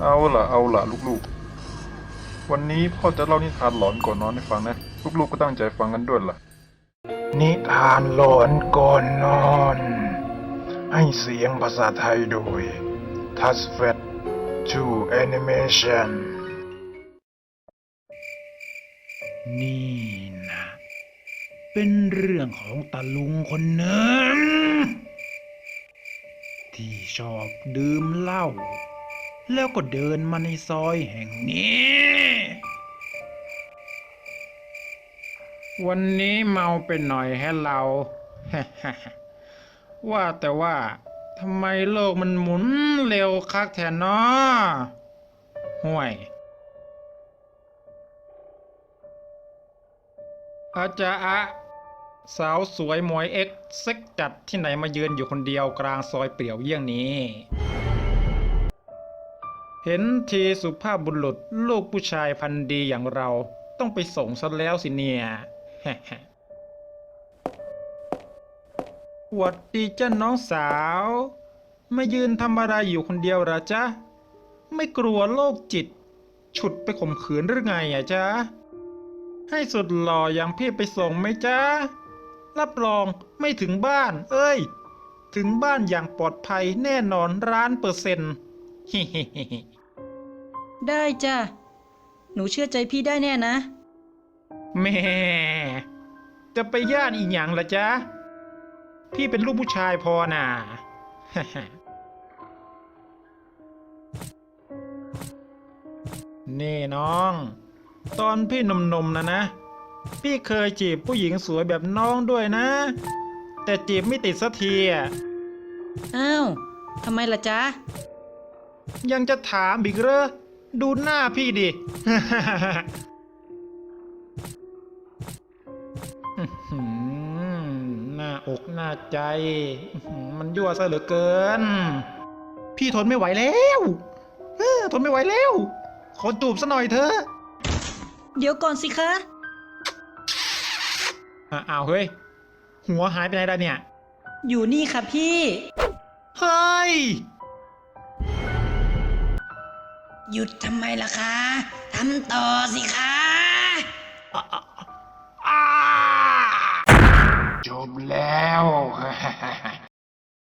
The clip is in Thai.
เอาล่ะเอาล่ะลูกๆ วันนี้พ่อจะเล่านิทานหลอนก่อนนอนให้ฟังนะ ลูกๆก็ตั้งใจฟังกันด้วยล่ะ นิทานหลอนก่อนนอน ให้เสียงภาษาไทยโดย t o u c h f a t 2 Animation นี่นะ เป็นเรื่องของตาลุงคนหนึ่งที่ชอบดื่มเหล้า แล้วก็เดินมาในซอยแห่งนี้ วันนี้เมาไปหน่อยแฮะเรา ว่าแต่ว่าทำไมโลกมันหมุนเร็วคักแทนนาะห่วย อาจารย์อะสาวสวยมวยเอ็กซ์เซ็กจัดที่ไหนมายืนอยู่คนเดียวกลางซอยเปลี่ยวเยี่ยงนี้ เห็นทีสุภาพบุรุษลูกผู้ชายพันธุ์ดีอย่างเราต้องไปส่งซะแล้วสิเนี่ยหวัดดีจ้าน้องสาวมายืนทำอะไรอยู่คนเดียวหรอจ๊ะ ไม่กลัวโรคจิต ฉุดไปข่มขืนหรือไงอะจ๊ะ ให้สุดหล่ออย่างพี่ไปส่งไหมจ๊ะ รับรองไม่ถึงบ้าน เอ้ย ถึงบ้านอย่างปลอดภัยแน่นอนร้านเปอร์เซ็นต์ ได้จ้ะ หนูเชื่อใจพี่ได้แน่นะ แม่ จะไปย่านอีหยังละจ๊ะ พี่เป็นลูกผู้ชายพอน่ะ นี่น้อง ตอนพี่หนุ่มๆนะนะ พี่เคยจีบผู้หญิงสวยแบบน้องด้วยนะ แต่จีบไม่ติดสักทีอะ อ้าว ทำไมล่ะจ๊ะ ยังจะถามอีกเหรอดูหน้าพี่ดิอื้อหือหน้าอกหน้าใจอื้อหือมันยั่วซะเหลือเกิน พี่ทนไม่ไหวแล้วเออทนไม่ไหวแล้ว ขอจูบซะหน่อยเถอะ เดี๋ยวก่อนสิคะอะอ้าวเฮ้ย หัวหายไปไหนได้เนี่ย อยู่นี่ค่ะพี่ เฮ้ย หยุดทำไมล่ะคะทำต่อสิคะจบแล้ว